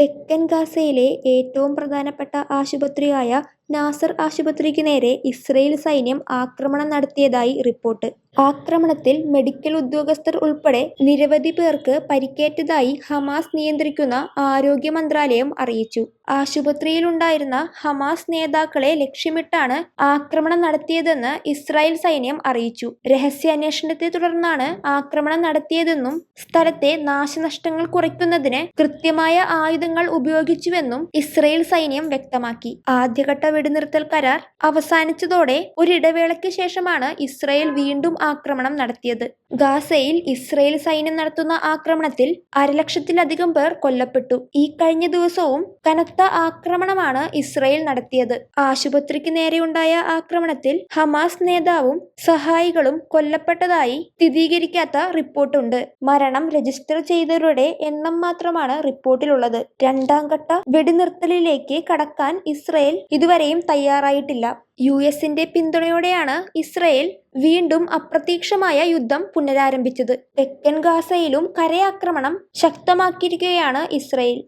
തെക്കൻ ഗാസയിലെ ഏറ്റവും പ്രധാനപ്പെട്ട ആശുപത്രിയായ നാസർ ആശുപത്രിക്ക് നേരെ ഇസ്രയേൽ സൈന്യം ആക്രമണം നടത്തിയതായി റിപ്പോർട്ട്. ആക്രമണത്തിൽ മെഡിക്കൽ ഉദ്യോഗസ്ഥർ ഉൾപ്പെടെ നിരവധി പേർക്ക് പരിക്കേറ്റതായി ഹമാസ് നിയന്ത്രിക്കുന്ന ആരോഗ്യ മന്ത്രാലയം അറിയിച്ചു. ആശുപത്രിയിലുണ്ടായിരുന്ന ഹമാസ് നേതാക്കളെ ലക്ഷ്യമിട്ടാണ് ആക്രമണം നടത്തിയതെന്ന് ഇസ്രായേൽ സൈന്യം അറിയിച്ചു. രഹസ്യാന്വേഷണത്തെ തുടർന്നാണ് ആക്രമണം നടത്തിയതെന്നും സ്ഥലത്തെ നാശനഷ്ടങ്ങൾ കുറയ്ക്കുന്നതിന് കൃത്യമായ ആയുധങ്ങൾ ഉപയോഗിച്ചുവെന്നും ഇസ്രായേൽ സൈന്യം വ്യക്തമാക്കി. ആദ്യഘട്ട വെടിനിർത്തൽ കരാർ അവസാനിച്ചതോടെ ഒരിടവേളയ്ക്ക് ശേഷമാണ് ഇസ്രയേൽ വീണ്ടും ആക്രമണം നടത്തിയത്. ഗാസയിൽ ഇസ്രയേൽ സൈന്യം നടത്തുന്ന ആക്രമണത്തിൽ അരലക്ഷത്തിലധികം പേർ കൊല്ലപ്പെട്ടു. ഈ കഴിഞ്ഞ ദിവസവും കനത്ത ആക്രമണമാണ് ഇസ്രയേൽ നടത്തിയത്. ആശുപത്രിക്ക് നേരെയുണ്ടായ ആക്രമണത്തിൽ ഹമാസ് നേതാവും സഹായികളും കൊല്ലപ്പെട്ടതായി സ്ഥിരീകരിക്കാത്ത റിപ്പോർട്ടുണ്ട്. മരണം രജിസ്റ്റർ ചെയ്തവരുടെ എണ്ണം മാത്രമാണ് റിപ്പോർട്ടിലുള്ളത്. രണ്ടാം ഘട്ട വെടിനിർത്തലിലേക്ക് കടക്കാൻ ഇസ്രായേൽ ഇതുവരെയും തയ്യാറായിട്ടില്ല. യു എസിന്റെ പിന്തുണയോടെയാണ് ഇസ്രയേൽ വീണ്ടും അപ്രതീക്ഷിതമായ യുദ്ധം പുനരാരംഭിച്ചത്. തെക്കൻ ഗാസയിലും കരയാക്രമണം ശക്തമാക്കിയിരിക്കുകയാണ് ഇസ്രായേൽ.